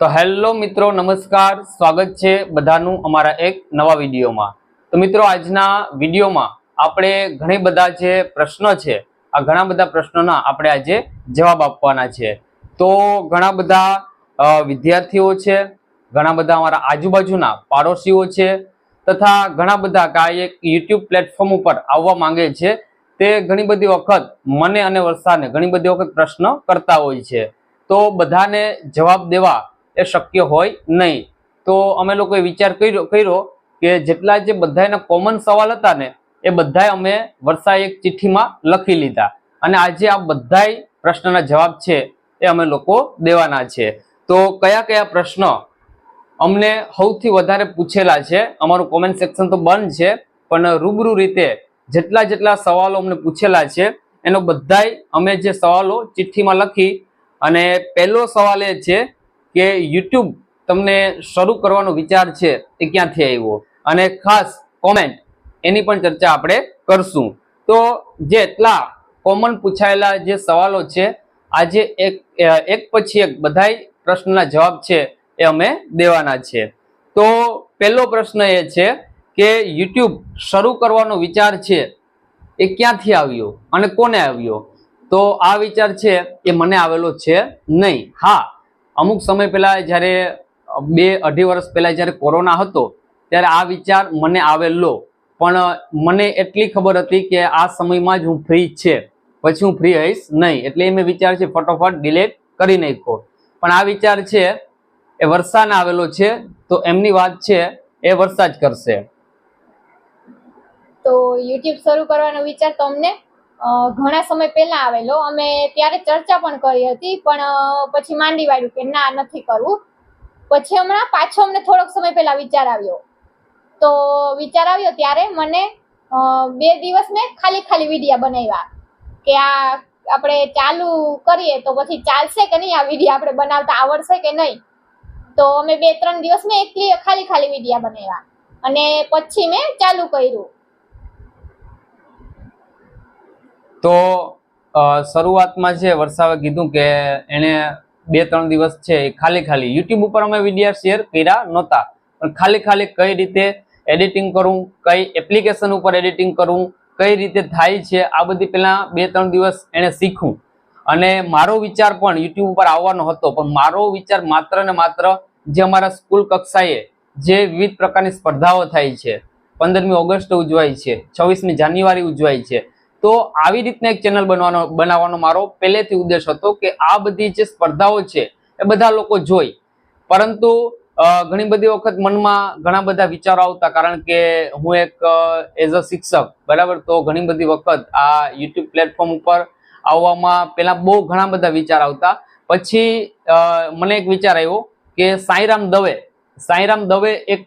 તો હેલો મિત્રો, નમસ્કાર. સ્વાગત છે બધાનું અમારા એક નવા વિડીયોમાં. તો મિત્રો, આજના વિડીયોમાં આપણે ઘણી બધા જે પ્રશ્નો છે, આ ઘણા બધા પ્રશ્નોના આપણે આજે જવાબ આપવાના છે. તો ઘણા બધા વિદ્યાર્થીઓ છે, ઘણા બધા અમારા આજુબાજુના પાડોશીઓ છે, તથા ઘણા બધા કે એક યુટ્યુબ પ્લેટફોર્મ ઉપર આવવા માંગે છે, તે ઘણી બધી વખત મને અને વર્ષાને ઘણી બધી વખત પ્રશ્ન કરતા હોય છે. તો બધાને જવાબ દેવા એ શક્ય હોય નહીં. તો અમે લોકોએ વિચાર કર્યો કર્યો કે જેટલા જે બધાના કોમન સવાલ હતા ને, એ બધાય અમે વર્ષા એક ચિઠ્ઠીમાં લખી લીધા. અને આજે આ બધાય પ્રશ્નના જવાબ છે એ અમે લોકો દેવાના છે. તો કયા કયા પ્રશ્ન અમને સૌથી વધારે પૂછેલા છે? અમારું કોમેન્ટ સેક્શન તો બંધ છે, પણ રૂબરૂ રીતે જેટલા જેટલા સવાલો અમને પૂછેલા છે, એનો બધાય અમે જે સવાલો ચિઠ્ઠીમાં લખી અને પહેલો સવાલ એ છે કે યુટ્યુબ તમને શરૂ કરવાનો વિચાર છે એ ક્યાંથી આવ્યો? અને ખાસ કોમેન્ટ એની પણ ચર્ચા આપણે કરશું. તો જે એટલા કોમન પૂછાયેલા જે સવાલો છે, આજે એક એક પછી એક બધાય પ્રશ્નના જવાબ છે એ અમે દેવાના છે. તો પહેલો પ્રશ્ન એ છે કે યુટ્યુબ શરૂ કરવાનો વિચાર છે એ ક્યાંથી આવ્યો અને કોને આવ્યો? તો આ વિચાર છે એ મને આવેલો છે નહીં. હા અમુક સમય પહેલાં જ્યારે બે અઢી વર્ષ પહેલાં જ્યારે કોરોના હતો ત્યારે આ વિચાર મને આવેલો. પણ મને એટલી ખબર હતી કે આ સમયમાં જ હું ફ્રી છે. પછી હું ફ્રી હઈશ નહીં. એટલે એ મેં વિચાર છે ફટોફટ ડિલેટ કરી નાખ્યો. પણ આ વિચાર છે એ વર્ષાને આવેલો છે તો એમની વાત છે એ વર્ષા જ કરશે. તો યુટ્યુબ શરૂ કરવાનો વિચાર તો અમને અ, ઘણા સમય પહેલા આવેલો. અમે ત્યારે ચર્ચા પણ કરી હતી, પણ પછી માંડી વાળ્યું કે ના, નથી કરવું. પછી હમણાં પાછો અમને થોડોક સમય પહેલા વિચાર આવ્યો. તો વિચાર આવ્યો ત્યારે મને બે દિવસ મેં ખાલી ખાલી વિડીયા બનાવ્યા. કે આ આપણે ચાલુ કરીએ તો પછી ચાલશે કે નહીં? આ વિડીયા આપણે બનાવતા આવડશે કે નહીં? તો અમે બે ત્રણ દિવસ મેં એકલી ખાલી ખાલી વિડીયા બનાવ્યા. અને પછી મેં ચાલુ કર્યું. તો શરૂઆતમાં છે વર્ષાવે કીધું કે એણે બે ત્રણ દિવસ છે ખાલી ખાલી યુટ્યુબ ઉપર અમે વિડીયા શેર કર્યા નહોતા. પણ ખાલી ખાલી કઈ રીતે એડિટિંગ કરું, કઈ એપ્લિકેશન ઉપર એડિટિંગ કરું, કઈ રીતે થાય છે, આ બધી પહેલાં બે ત્રણ દિવસ એણે શીખવું. અને મારો વિચાર પણ યુટ્યુબ ઉપર આવવાનો હતો, પણ મારો વિચાર માત્ર ને માત્ર જે અમારા સ્કૂલ કક્ષાએ જે વિવિધ પ્રકારની સ્પર્ધાઓ થાય છે, પંદરમી ઓગસ્ટ ઉજવાય છે, છવ્વીસમી જાન્યુઆરી ઉજવાય છે તો આવી રીતના એક ચેનલ બનવાનો, બનાવવાનો મારો પહેલેથી ઉદ્દેશ હતો કે આ બધી જે સ્પર્ધાઓ છે એ બધા લોકો જોઈ. પરંતુ ઘણી બધી વખત મનમાં ઘણા બધા વિચારો આવતા, કારણ કે હું એક એઝ અ શિક્ષક, બરાબર? તો ઘણી બધી વખત આ યુટ્યુબ પ્લેટફોર્મ ઉપર આવવામાં પહેલાં બહુ ઘણા બધા વિચાર આવતા. પછી મને એક વિચાર આવ્યો કે સાંઈરામ દવે સાંઈરામ દવે એક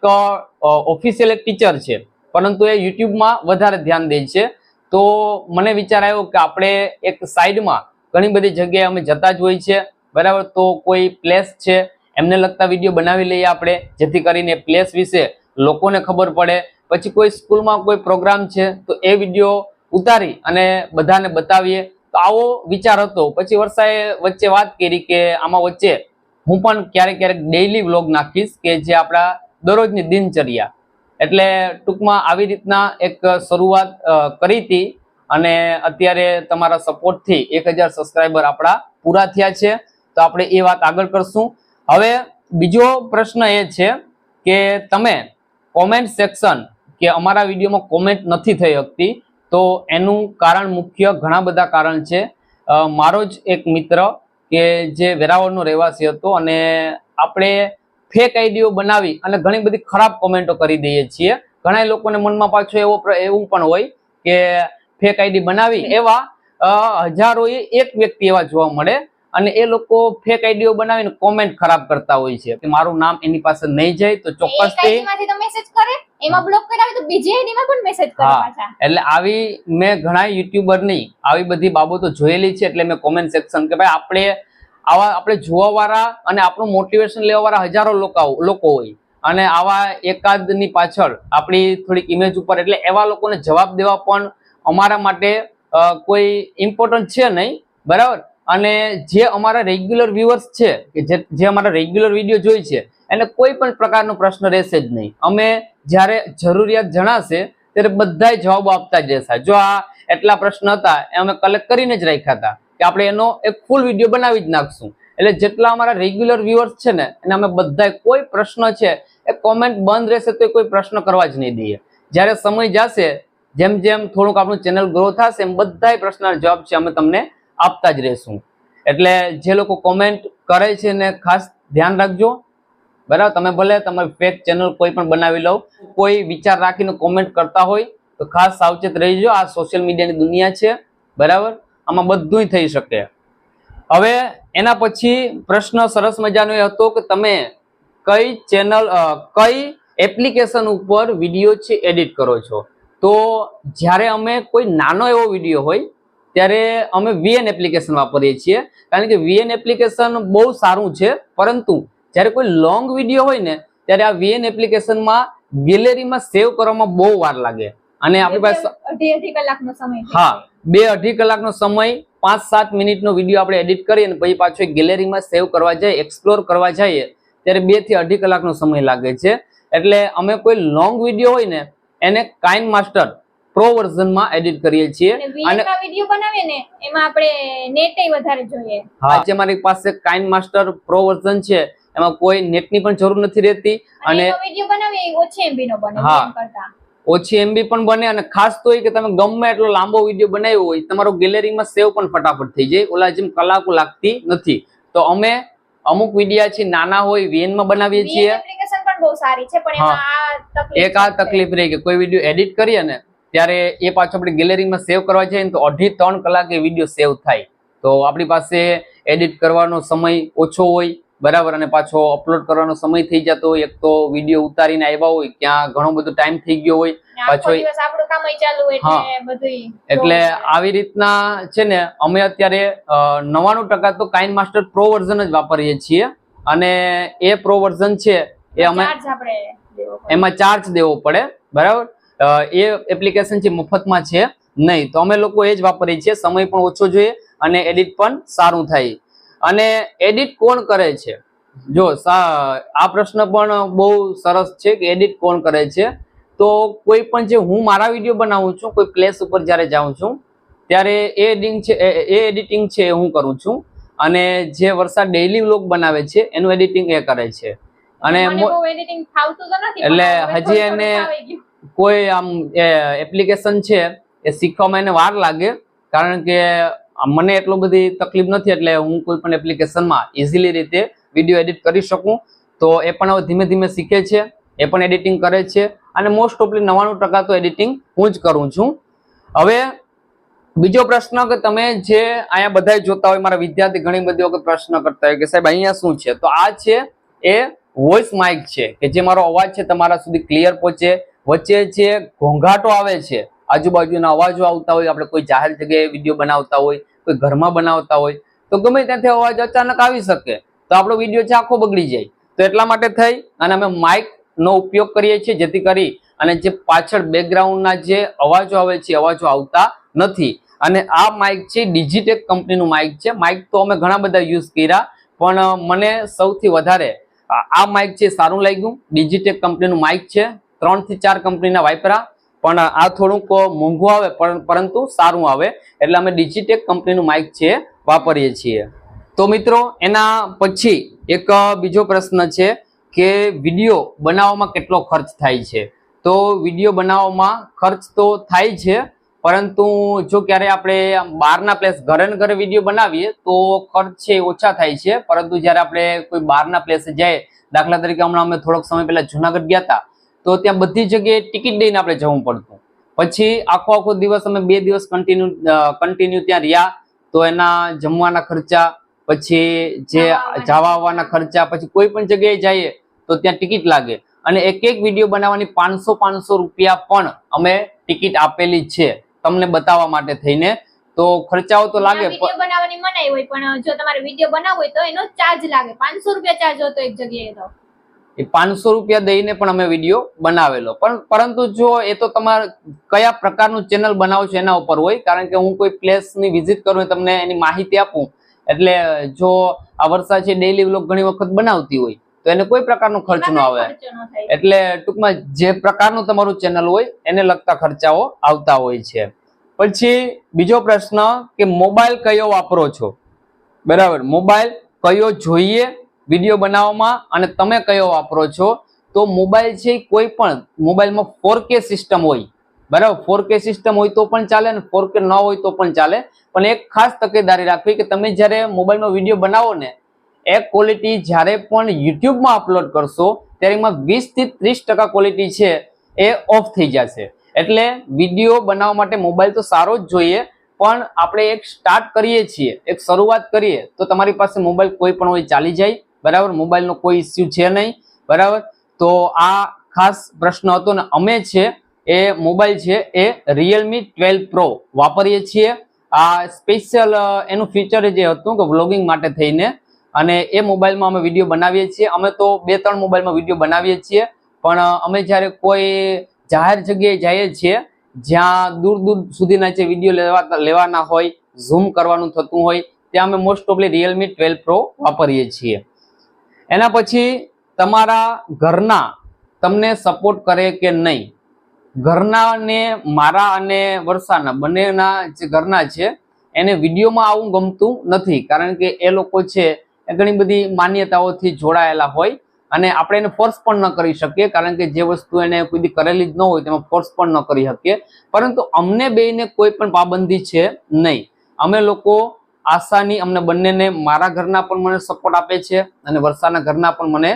ઓફિશિયલ એક ટીચર છે. પરંતુ એ યુટ્યુબમાં વધારે ધ્યાન દે છે. તો મને વિચાર આવ્યો કે આપણે એક સાઈડમાં ઘણી બધી જગ્યાએ અમે જતા જ હોય છે. બરાબર? તો કોઈ પ્લેસ છે? એમને લગતા વીડિયો બનાવી લઈએ આપણે, જેથી કરીને પ્લેસ વિશે લોકોને ખબર પડે. પછી કોઈ સ્કૂલમાં કોઈ પ્રોગ્રામ છે, તો એ વીડિયો ઉતારી અને બધાને બતાવીએ. તો આવો વિચાર હતો. પછી વર્ષાએ વચ્ચે વાત કરી કે આમાં વચ્ચે હું પણ ક્યારેક ક્યારેક ડેઇલી વ્લોગ નાખીશ કે જે આપણા દરરોજની દિનચર્યા. એટલે ટૂંકમાં આવી રીતના એક શરૂઆત કરી હતી અને અત્યારે તમારા સપોર્ટથી એક હજાર સબસ્ક્રાઈબર આપણા પૂરા થયા છે. તો આપણે એ વાત આગળ કરશું. હવે બીજો પ્રશ્ન એ છે કે તમે કોમેન્ટ સેક્શન કે અમારા વિડીયોમાં કોમેન્ટ નથી થઈ શકતી, તો એનું કારણ મુખ્ય ઘણા બધા કારણ છે. મારો જ એક મિત્ર કે જે વેરાવળનો રહેવાસી હતો અને આપણે ફેક આઈડીઓ બનાવી અને ઘણી બધી ખરાબ કોમેન્ટો કરી દઈએ છીએ. ઘણા લોકોને મનમાં પાછો એવો એવું પણ હોય કે ફેક આઈડી બનાવી એવા હજારો એક વ્યક્તિ એવા જોવા મળે અને એ લોકો ફેક આઈડીઓ બનાવીને કોમેન્ટ ખરાબ કરતા હોય છે. કે મારું નામ એની પાસે નહીં જાય તો ચોક્કસ એટલે આવી મેં ઘણા યુટ્યુબરની આવી બધી બાબતો જોયેલી છે એટલે મેં કોમેન્ટ સેક્શન કે ભાઈ આપણે આવા આપણે જોવાવાળા અને આપણું મોટિવેશન લેવાવાળા હજારો લોકો લોકો હોય. અને આવા એકાદની પાછળ આપણી થોડીક ઇમેજ ઉપર, એટલે એવા લોકોને જવાબ દેવા પણ અમારા માટે કોઈ ઇમ્પોર્ટન્ટ છે નહીં. બરાબર? અને જે અમારા રેગ્યુલર વ્યુઅર્સ છે, કે જે અમારા રેગ્યુલર વીડિયો જોઈ છે, એને કોઈ પણ પ્રકારનો પ્રશ્ન રહેશે જ નહીં. અમે જ્યારે જરૂરિયાત જણાશે, ત્યારે બધાય જવાબો આપતા જ રહેશે. જો આ એટલા પ્રશ્ન હતા, એ અમે કલેક્ટ કરીને જ રાખ્યા હતા. કે આપણે એનો એક ફૂલ વીડિયો બનાવી જ નાખશું. એટલે જેટલા અમારા રેગ્યુલર વ્યુઅર્સ છે ને, એને અમે બધાય કોઈ પ્રશ્ન છે, એ કોમેન્ટ બંધ રહેશે તો કોઈ પ્રશ્ન કરવા જ નહીં દઈએ. જ્યારે સમય જશે, જેમ જેમ થોડુંક આપણું ચેનલ ગ્રો થશે, એમ બધાય પ્રશ્નના જવાબ છે અમે તમને આપતા જ રહેશું. એટલે જે લોકો કોમેન્ટ કરે છે ને, ખાસ ધ્યાન રાખજો. બરાબર? તમે ભલે તમારી ફેક ચેનલ કોઈ પણ બનાવી લો કોઈ વિચાર રાખીને કોમેન્ટ કરતા હોય, તો ખાસ સાવચેત રહીજો. આ સોશિયલ મીડિયાની દુનિયા છે. બરાબર? આમાં બધું થઈ શકે. હવે એના પછી પ્રશ્ન સરસ મજાનો એ હતો કે તમે કઈ ચેનલ કઈ એપ્લિકેશન ઉપર વીડિયો છે એડિટ કરો છો? તો જ્યારે અમે કોઈ નાનો એવો વીડિયો હોય ત્યારે અમે વીએન એપ્લિકેશન વાપરીએ છીએ. કારણ કે વીએન એપ્લિકેશન બહુ સારું છે પરંતુ જ્યારે કોઈ લોંગ વીડિયો હોય ને ત્યારે આ વીએન એપ્લિકેશનમાં ગેલેરીમાં સેવ કરવામાં બહુ વાર લાગે. અને આપણી પાસે અઢી અઢી કલાકનો સમય હા. બે અઢી કલાકનો સમય પાંચ સાત મિનિટનો વીડિયો આપણે એડિટ કરીએ અને પછી પાછો ગેલેરીમાં સેવ કરવા જઈએ એક્સપ્લોર કરવા જઈએ ત્યારે બેથી અઢી કલાકનો સમય લાગે છે. એટલે અમે કોઈ લોંગ વીડિયો હોય ને એને કાઇન માસ્ટર પ્રો વર્ઝનમાં એડિટ કરીએ છીએ. અને વીડિયો બનાવીએ ને એમાં આપણે નેટ વધારે જોઈએ. હા જે મારી પાસે કાઇન માસ્ટર પ્રો વર્ઝન છે એમાં કોઈ નેટની પણ જરૂર નથી રહેતી. અને વીડિયો બનાવીએ ઓછી MB નો બને હા. ઓછી એમબી પણ બને અને ખાસ તો એ કે તમે ગમે એટલો લાંબો વીડિયો બનાવ્યો હોય તમારો ગેલેરીમાં સેવ પણ ફટાફટ થઈ જાય. ઓલા જેમ કલાકો લાગતી નથી. તો અમે અમુક વિડીયા છે નાના હોય વેનમાં બનાવીએ છીએ. એપ્લિકેશન પણ બહુ સારી છે પણ હા. એમાં આ એક આ તકલીફ રહી કે કોઈ વીડિયો એડિટ કરીએ ને ત્યારે એ પાછો આપણે ગેલેરીમાં સેવ કરવા જઈએ ને તો અઢી ત્રણ કલાકે વીડિયો સેવ થાય. તો આપણી પાસે એડિટ કરવાનો સમય ઓછો હોય બરાબર અને પાછો અપલોડ કરવાનો સમય થઈ જતો હોય એક તો વીડિયો ઉતારીને આવ્યા હોય ત્યાં ઘણો બધો ટાઈમ થઈ ગયો હોય પાછો. એટલે. આવી રીતના છે ને અમે અત્યારે નવાણું ટકા તો કાઇન માસ્ટર પ્રો વર્ઝન જ વાપરીએ છીએ અને એ પ્રો વર્ઝન છે એ અમે. એમાં ચાર્જ દેવો પડે બરાબર એ એપ્લિકેશન છે મફતમાં છે નહીં તો અમે લોકો એ જ વાપરીએ છીએ સમય પણ ઓછો જોઈએ અને એડિટ પણ સારું થાય અને એડિટ કોણ કરે છે? જો આ પ્રશ્ન પણ બહુ સરસ છે કે એડિટ કોણ કરે છે? તો કોઈ પણ જે હું મારા વીડિયો બનાવું છું કોઈ પ્લેસ ઉપર જ્યારે જાઉં છું ત્યારે એ એડિટિંગ છે એ- એડિટિંગ છે એ હું કરું છું. અને જે વરસાદ ડેઈલી વ્લોગ બનાવે છે એનું એડિટિંગ એ કરે છે. અને એટલે હજી એને- કોઈ આમ એપ્લિકેશન છે એ શીખવામાં એને વાર લાગે. કારણ કે મને એટલું બધી તકલીફ નથી, એટલે હું કોઈ પણ એપ્લિકેશનમાં ઇઝીલી રીતે વીડિયો એડિટ કરી શકું. તો એ પણ હવે ધીમે ધીમે શીખે છે, એ પણ એડિટિંગ કરે છે, અને મોસ્ટ ઓફલી નવ્વાણું ટકા તો એડિટિંગ હું જ કરું છું. હવે બીજો પ્રશ્ન કે તમે જે અહીંયા બધા જોતા હોય, મારા વિદ્યાર્થી ઘણી બધી વખત પ્રશ્ન કરતા હોય કે સાહેબ અહીંયા શું છે? તો આ છે એ વોઇસ માઇક છે, કે જે મારો અવાજ છે તમારા સુધી ક્લિયર પહોંચે. વચ્ચે જે ઘોંઘાટો આવે છે, આજુબાજુના અવાજો આવતા હોય, આપણે કોઈ જાહેર જગ્યાએ વીડિયો બનાવતા હોય કોઈ ઘરમાં બનાવતા હોય, તો ગમે ત્યાંથી અવાજ અચાનક આવી શકે, તો આપણો વીડિયો છે આખો બગડી જાય. તો એટલા માટે થઈ, અને અમે માઇકનો ઉપયોગ કરીએ છીએ જેથી કરી, અને જે પાછળ બેકગ્રાઉન્ડના જે અવાજો આવે છે અવાજો આવતા નથી. અને આ માઇક છે ડિજિટેક કંપનીનું માઇક છે. માઇક તો અમે ઘણા બધા યુઝ કર્યા, પણ મને સૌથી વધારે આ માઇક છે સારું લાગ્યું. ડિજિટેક કંપનીનું માઇક છે. ત્રણથી ચાર કંપનીના વાપરા પણ આ થોડુંક મોંઘું આવે, પણ પરંતુ સારું આવે. એટલે અમે ડિજિટેક કંપનીનું માઇક છે, વાપરીએ છીએ. તો મિત્રો, એના પછી એક બીજો પ્રશ્ન છે કે વીડિયો બનાવવામાં કેટલો ખર્ચ થાય છે? તો વીડિયો બનાવવામાં ખર્ચ તો થાય છે, પરંતુ જો ક્યારે આપણે બહારના પ્લેસ ઘરે ઘરે વીડિયો બનાવીએ, તો ખર્ચ છે ઓછા થાય છે. પરંતુ જ્યારે આપણે કોઈ બહારના પ્લેસે જાય દાખલા તરીકે હમણાં અમે થોડોક સમય પહેલાં જુનાગઢ ગયા હતા તો ત્યાં બધી જગ્યાએ ટિકિટ દઈને આપણે જવું પડતું. પછી આખો આખો દિવસ અમે બે દિવસ કન્ટિન્યુ કન્ટિન્યુ ત્યાં રહ્યા. તો એના જમવાના ખર્ચા પછી જે જવા આવવાના ખર્ચા. પછી કોઈ પણ જગ્યાએ જઈએ તો ત્યાં ટિકિટ લાગે. અને એક એક વીડિયો બનાવવાની પાંચસો પાંચસો રૂપિયા પણ અમે ટિકિટ આપેલી છે તમને બતાવવા માટે થઈને. તો ખર્ચાઓ તો લાગે બનાવવાની મનાઈ હોય પણ જો તમારે વીડિયો બનાવવો હોય તો એનો ચાર્જ લાગે. પાંચસો રૂપિયા ચાર્જ હતો એક જગ્યાએ તો. એ પાંચસો રૂપિયા દઈને પણ અમે વીડિયો બનાવેલો. પણ પરંતુ જો એ તો તમારે કયા પ્રકારનું ચેનલ બનાવશો છો એના ઉપર હોય કારણ કે હું કોઈ પ્લેસની વિઝિટ કરું તમને એની માહિતી આપું એટલે જો આ વર્ષા છે ડેઈલી વ્લોગ ઘણી વખત બનાવતી હોય તો એને કોઈ પ્રકારનો ખર્ચ ન આવે. એટલે ટૂંકમાં જે પ્રકારનું તમારું ચેનલ હોય એને લગતા ખર્ચાઓ આવતા હોય છે. પછી બીજો પ્રશ્ન કે મોબાઈલ કયો વાપરો છો? બરાબર મોબાઈલ કયો જોઈએ? વીડિયો બનાવવામાં અને તમે કયો વાપરો છો, તો મોબાઈલ છે કોઈ પણ મોબાઈલમાં ફોર કે સિસ્ટમ હોય. બરાબર? ફોર કે સિસ્ટમ હોય તો પણ ચાલે અને ફોર કે ન હોય તો પણ ચાલે. પણ એક ખાસ તકેદારી રાખવી કે તમે જ્યારે મોબાઈલમાં વીડિયો બનાવો ને, એ ક્વોલિટી જ્યારે પણ યુટ્યુબમાં અપલોડ કરશો, ત્યારે એમાં વીસથી ત્રીસ ટકા ક્વોલિટી છે એ ઓફ થઈ જશે. એટલે વીડિયો બનાવવા માટે મોબાઈલ તો સારો જ જોઈએ, પણ આપણે એક સ્ટાર્ટ કરીએ છીએ, એક શરૂઆત કરીએ, તો તમારી પાસે મોબાઈલ કોઈ પણ હોય ચાલી જાય. બરાબર? મોબાઈલનો કોઈ ઇસ્યુ છે નહીં. બરાબર? તો આ ખાસ પ્રશ્ન હતો ને અમે છે, એ મોબાઈલ છે, એ રિયલમી ટ્વેલ્વ પ્રો વાપરીએ છીએ. આ સ્પેશિયલ એનું ફીચર જે હતું કે વ્લોગિંગ માટે થઈને, અને એ મોબાઈલમાં અમે વીડિયો બનાવીએ છીએ. અમે તો બે ત્રણ મોબાઈલમાં વીડિયો બનાવીએ છીએ, પણ અમે જ્યારે કોઈ જાહેર જગ્યાએ જઈએ છીએ, જ્યાં દૂર દૂર સુધીના જે વીડિયો લેવા, લેવાના હોય ઝૂમ કરવાનું થતું હોય, ત્યાં અમે મોસ્ટ ઓફલી રિયલમી ટ્વેલ્વ પ્રો વાપરીએ છીએ. એના પછી તમારા ઘરના તમને સપોર્ટ કરે કે નહીં? ઘરના ને મારા અને વર્ષાના બંનેના જે ઘરના છે, એને વિડીયોમાં આવું ગમતું નથી. કારણ કે એ લોકો છે, એ ઘણી બધી માન્યતાઓથી જોડાયેલા હોય અને આપણે એને ફોર્સ પણ ન કરી શકીએ. કારણ કે જે વસ્તુ એને કોઈ કરેલી જ ન હોય, તેમાં ફોર્સ પણ ન કરી શકીએ. પરંતુ અમને બેયને કોઈ પણ પાબંદી છે નહીં. અમે લોકો આશાની અમને બંનેને મારા ઘરના પણ મને સપોર્ટ આપે છે અને વર્ષાના ઘરના પણ મને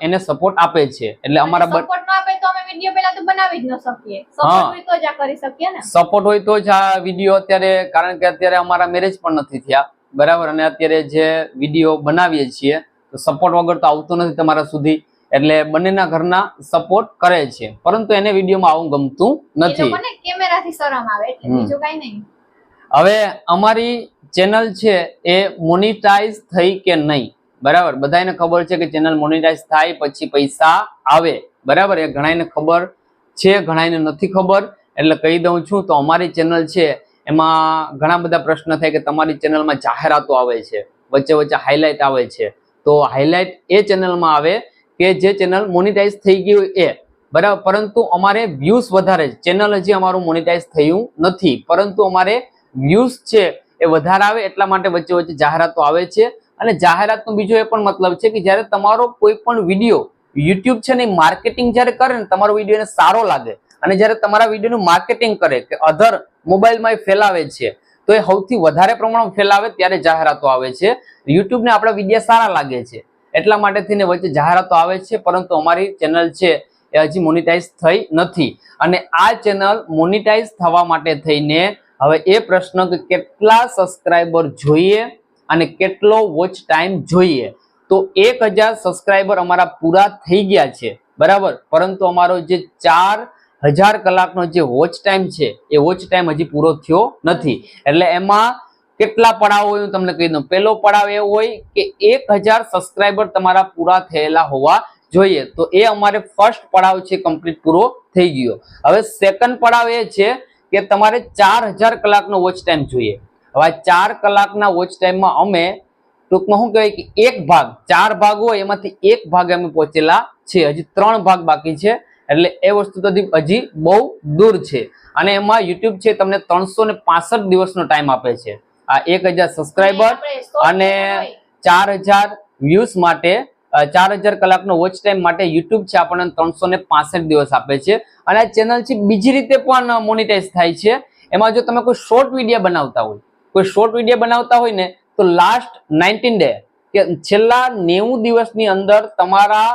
એને સપોર્ટ આપે છે. એટલે અમારા સપોર્ટ ન આપે તો અમે વીડિયો પહેલા તો બનાવી જ ન શકીએ. હા. સપોર્ટ હોય તો જ આ કરી શકીએ ને. સપોર્ટ હોય તો જ આ વીડિયો અત્યારે કારણ કે અત્યારે અમારા મેરેજ પણ નથી થયા. બરાબર? અને અત્યારે જે વીડિયો બનાવીએ છીએ તો સપોર્ટ વગર તો આવતો નથી તમારા સુધી. એટલે બંનેના ઘરના સપોર્ટ કરે છે. પરંતુ એને વિડીયોમાં આવું ગમતું નથી. કેમેરાથી શરમ આવે એટલે બીજું કઈ નહીં. હવે અમારી ચેનલ છે એ મોનિટાઈઝ થઈ કે નહીં? બરાબર? બધાને ખબર છે કે ચેનલ મોનિટાઈઝ થાય પછી પૈસા આવે. બરાબર? એ ઘણાને ખબર છે ઘણાને નથી ખબર. એટલે કહી દઉં છું, તો અમારી ચેનલ છે એમાં ઘણા બધા પ્રશ્ન થાય કે તમારી ચેનલમાં જાહેરાતો આવે છે. વચ્ચે વચ્ચે હાઇલાઇટ આવે છે. તો હાઇલાઇટ એ ચેનલમાં આવે કે જે ચેનલ મોનિટાઈઝ થઈ ગયું એ. બરાબર? પરંતુ અમારે વ્યૂઝ વધારે ચેનલ હજી અમારું મોનિટાઈઝ થયું નથી. પરંતુ અમારે વ્યૂઝ છે એ વધારે આવે એટલા માટે વચ્ચે વચ્ચે જાહેરાતો આવે છે. અને જાહેરાતનો બીજો એ પણ મતલબ છે કે જ્યારે તમારો કોઈ પણ વીડિયો યુટ્યુબ છે ને માર્કેટિંગ જ્યારે કરે ને તમારો વીડિયો એને સારો લાગે. અને જ્યારે તમારા વિડીયોનું માર્કેટિંગ કરે કે અધર મોબાઈલમાં એ ફેલાવે છે, તો એ સૌથી વધારે પ્રમાણમાં ફેલાવે ત્યારે જાહેરાતો આવે છે. યુટ્યુબને આપણા વિડીયા સારા લાગે છે. એટલા માટે થઈને વચ્ચે જાહેરાતો આવે છે, પરંતુ અમારી ચેનલ છે એ હજી મોનિટાઈઝ થઈ નથી. અને આ ચેનલ મોનિટાઈઝ થવા માટે થઈને હવે એ પ્રશ્ન કે કેટલા સબસ્ક્રાઈબર જોઈએ અને કેટલો વોચ ટાઈમ જોઈએ? તો એક હજાર સબસ્ક્રાઇબર અમારા પૂરા થઈ ગયા છે, બરાબર? પરંતુ અમારો જે ચાર હજાર કલાકનો જે વોચ ટાઈમ છે, એ વોચ ટાઈમ હજી પૂરો થયો નથી. એટલે એમાં કેટલા પડાવ હોય હું તમને કહી દઉં. પહેલો પડાવ એ હોય કે એક હજાર સબસ્ક્રાઇબર તમારા પૂરા થયેલા હોવા જોઈએ. તો એ અમારે ફર્સ્ટ પડાવ છે કમ્પ્લીટ પૂરો થઈ ગયો. હવે સેકન્ડ પડાવ એ છે કે તમારે ચાર હજાર કલાકનો વોચ ટાઈમ જોઈએ. હવે ચાર કલાકના વોચ ટાઈમમાં અમે ટૂંકમાં શું કહેવાય કે એક ભાગ ચાર ભાગ હોય એમાંથી એક ભાગે અમે પહોંચેલા છે હજી ત્રણ ભાગ બાકી છે એટલે એ વસ્તુ તો હજી બહુ દૂર છે. અને એમાં યુટ્યુબ છે તમને ત્રણસો ને પાસઠ દિવસનો ટાઈમ આપે છે. આ એક હજાર સબસ્ક્રાઈબર અને ચાર હજાર વ્યૂઝ માટે ચાર હજાર કલાકનો વોચ ટાઈમ માટે યુટ્યુબ છે આપણને ત્રણસો દિવસ આપે છે. અને આ ચેનલ છે બીજી રીતે પણ મોનિટાઈઝ થાય છે. એમાં જો તમે કોઈ શોર્ટ વીડિયો બનાવતા હોય કોઈ શોર્ટ વીડિયો બનાવતા હોય ને તો લાસ્ટ નાઇન્ટીન ડે કે છેલ્લા નેવું દિવસની અંદર તમારા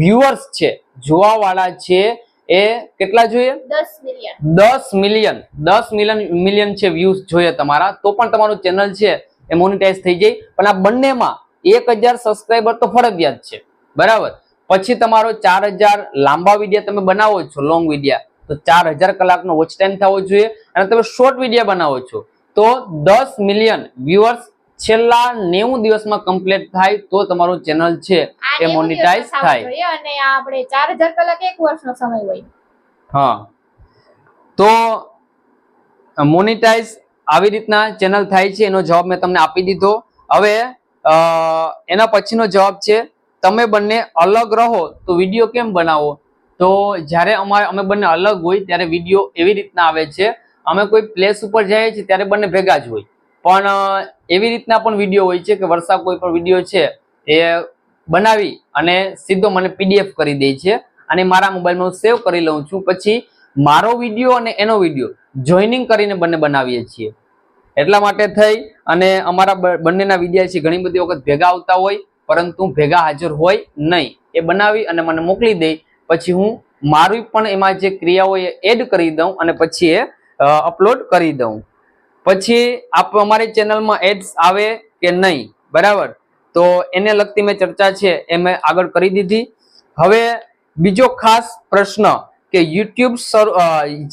વ્યુઅર્સ છે જોવાવાળા છે એ કેટલા જોઈએ? દસ મિલિયન દસ મિલિયન દસ મિલિયન મિલિયન છે વ્યૂઝ જોઈએ તમારા તો પણ તમારું ચેનલ છે એ મોનિટાઈઝ થઈ જાય. પણ આ બંનેમાં એક હજાર સબસ્ક્રાઈબર તો ફરજિયાત છે. બરાબર? પછી તમારો ચાર હજાર લાંબા વીડિયો તમે બનાવો છો લોંગ વિડીયા તો ચાર કલાકનો વોચ ટાઈમ થવો જોઈએ અને તમે શોર્ટ વીડિયો બનાવો છો. તો દસ મિલિયન વ્યુઅર્સ છેલ્લા નેવું દિવસમાં કમ્પ્લીટ થાય તો તમારું ચેનલ છે એ મોનિટાઈઝ થાય. અને આપણે ચાર હજાર કલાક એક વર્ષનો સમય હોય. હા. તો મોનિટાઈઝ આવી રીતના ચેનલ થાય છે એનો જવાબ મેં તમને આપી દીધો. હવે એના પછીનો જવાબ છે, તમે બંને અલગ રહો તો વીડિયો કેમ બનાવો? તો જ્યારે અમારે, અમે બંને અલગ હોય ત્યારે વીડિયો એવી રીતના આવે છે, અમે કોઈ પ્લેસ ઉપર જઈએ છીએ ત્યારે બંને ભેગા જ હોય. પણ એવી રીતના પણ વીડિયો હોય છે કે વર્ષા કોઈ પણ વીડિયો છે એ બનાવી અને સીધો મને પીડીએફ કરી દે છે અને મારા મોબાઈલમાં સેવ કરી લઉં છું. પછી મારો વીડિયો અને એનો વીડિયો જોઈનિંગ કરીને બંને બનાવીએ છીએ. એટલા માટે થઈ અને અમારા બંનેના વિદ્યાર્થી ઘણી બધી વખત ભેગા આવતા હોય, પરંતુ ભેગા હાજર હોય નહીં. એ બનાવી અને મને મોકલી દે. પછી હું મારી પણ એમાં જે ક્રિયાઓ એ એડ કરી દઉં અને પછી એ અપલોડ કરી દઉં. પછી આપ, અમારી ચેનલમાં એડ્સ આવે કે નહીં? બરાબર? તો એને લગતી મેં ચર્ચા છે એ મેં આગળ કરી દીધી. હવે બીજો ખાસ પ્રશ્ન કે યુટ્યુબ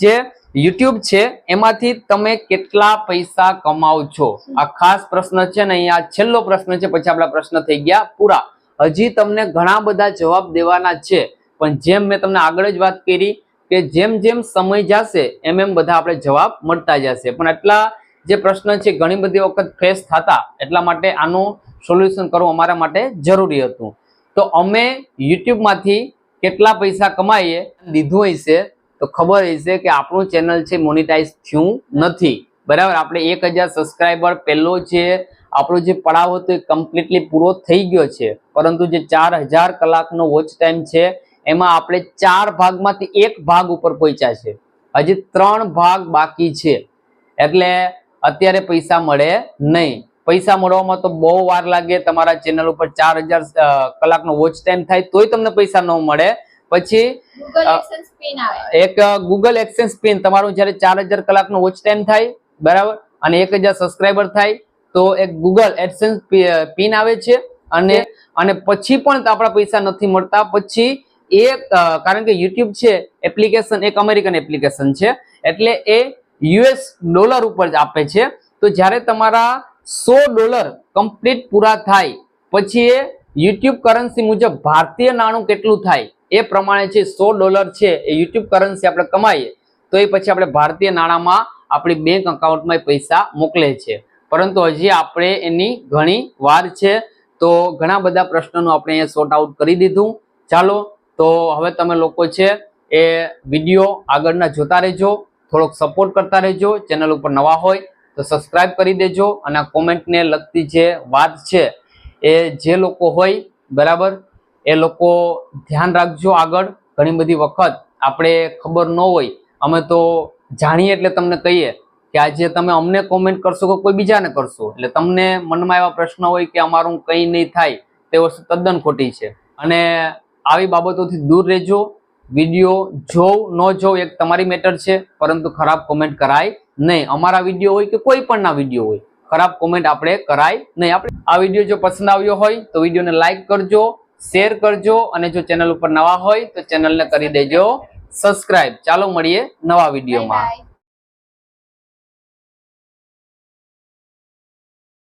જે યુટ્યુબ છે, એમાંથી તમે કેટલા પૈસા કમાવ છો? આ ખાસ પ્રશ્ન છે ને અહીંયા છેલ્લો પ્રશ્ન છે, પછી આપણા પ્રશ્ન થઈ ગયા પૂરા. હજી તમને ઘણા બધા જવાબ દેવાના છે, પણ જેમ મેં તમને આગળ જ વાત કરી કે જેમ જેમ સમય જશે, એમ એમ બધા આપણે જવાબ મળતા જશે. પણ એટલા જે પ્રશ્ન છે, ઘણી બધી વખત ફેસ થતા, એટલા માટે આનું સોલ્યુશન કરવું અમારા માટે જરૂરી હતું. તો અમે યુટ્યુબમાંથી કેટલા પૈસા કમાઈએ દીધું હશે તો ખબર હશે કે આપણું ચેનલ છે મોનિટાઈઝ થયું નથી. બરાબર? આપણે એક હજાર સબસ્ક્રાઈબર પહેલો જે આપણો જે પડાવ હતો એ કમ્પ્લીટલી પૂરો થઈ ગયો છે. પરંતુ જે ચાર હજાર કલાકનો વોચ ટાઈમ છે, એમાં આપણે ચાર ભાગમાંથી એક ભાગ ઉપર પહોંચ્યા છે. હજી ત્રણ ભાગ બાકી છે. એટલે અત્યારે પૈસા મળે નહીં. પૈસા મળવામાં તો બહુ વાર લાગે તમારા ચેનલ ઉપર ચાર હજાર કલાકનો વોચ ટાઈમ થાય તોય તમને પૈસા ન મળે. પછી એક ગૂગલ એક્સેન્સ પિન તમારું જ્યારે ચાર હજાર કલાકનો વોચ ટાઈમ થાય બરાબર? અને એક હજાર સબસ્ક્રાઈબર થાય તો એક ગૂગલ એડસેન્સ પિન આવે છે. અને અને પછી પણ આપણા પૈસા નથી મળતા. પછી એ કારણ કે યુટ્યુબ છે એપ્લિકેશન એક અમેરિકન એપ્લિકેશન છે એટલે એ યુએસ ડોલર ઉપર જ આપે છે. તો જ્યારે તમારા સો ડોલર કમ્પ્લીટ પૂરા થાય પછી એ યુટ્યુબ કરન્સી મુજબ ભારતીય નાણું કેટલું થાય એ પ્રમાણે છે સો ડોલર છે એ યુટ્યુબ કરન્સી આપણે કમાઈએ, તો એ પછી આપણે ભારતીય નાણાંમાં આપણી બેંક અકાઉન્ટમાં પૈસા મોકલે છે. પરંતુ હજી આપણે એની ઘણી વાર છે, તો ઘણા બધા પ્રશ્નોનું આપણે અહીંયા સોર્ટ આઉટ કરી દીધું. ચાલો, તો હવે તમે લોકો છે એ વીડિયો આગળના જોતા રહેજો, થોડોક સપોર્ટ કરતા રહેજો ચેનલ ઉપર નવા હોય તો સબસ્ક્રાઈબ કરી દેજો અને કોમેન્ટને લગતી જે વાત છે એ જે લોકો હોય, બરાબર? એ લોકો ધ્યાન રાખજો આગળ. ઘણી બધી વખત આપણે ખબર ન હોય. અમે તો જાણીએ એટલે તમને કહીએ કે આજે તમે અમને કોમેન્ટ કરશો કે કોઈ બીજાને કરશો. એટલે તમને મનમાં એવા પ્રશ્ન હોય કે અમારું કંઈ નહીં થાય, તે વસ્તુ તદ્દન ખોટી છે. અને આવી બાબતોથી દૂર રહેજો. વીડિયો જોવ, ન જોવ, એક તમારી મેટર છે. પરંતુ ખરાબ કોમેન્ટ કરાય નહીં. અમારા વીડિયો હોય કે કોઈ પણના વીડિયો હોય ખરાબ કોમેન્ટ આપણે કરાય નહીં. આપણે આ વીડિયો જો પસંદ આવ્યો હોય તો વિડીયોને લાઇક કરજો શેર કરજો અને જો ચેનલ ઉપર નવા હોય તો ચેનલને કરી દેજો. સબસ્ક્રાઇબ ચાલો મળીએ નવા વિડીયોમાં.